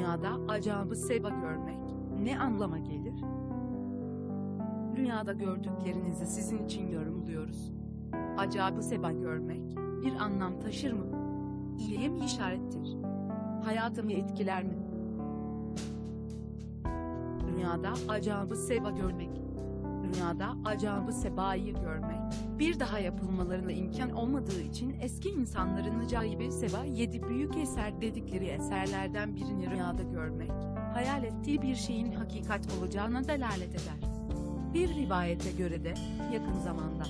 Rüyada acabı seba görmek ne anlama gelir? Rüyada gördüklerinizi sizin için yorumluyoruz. Acabı seba görmek bir anlam taşır mı? İyiye mi işarettir? Hayatımı etkiler mi? Rüyada acabı seba görmek. Rüyada acabı sebayı görmek. Bir daha yapılmalarına imkan olmadığı için eski insanların acayip seba yedi büyük eser dedikleri eserlerden birini rüyada görmek, hayal ettiği bir şeyin hakikat olacağına delalet eder. Bir rivayete göre de yakın zamanda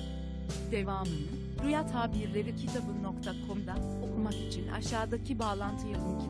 devamını Rüya Tabirleri kitabı.com'da okumak için aşağıdaki bağlantıya link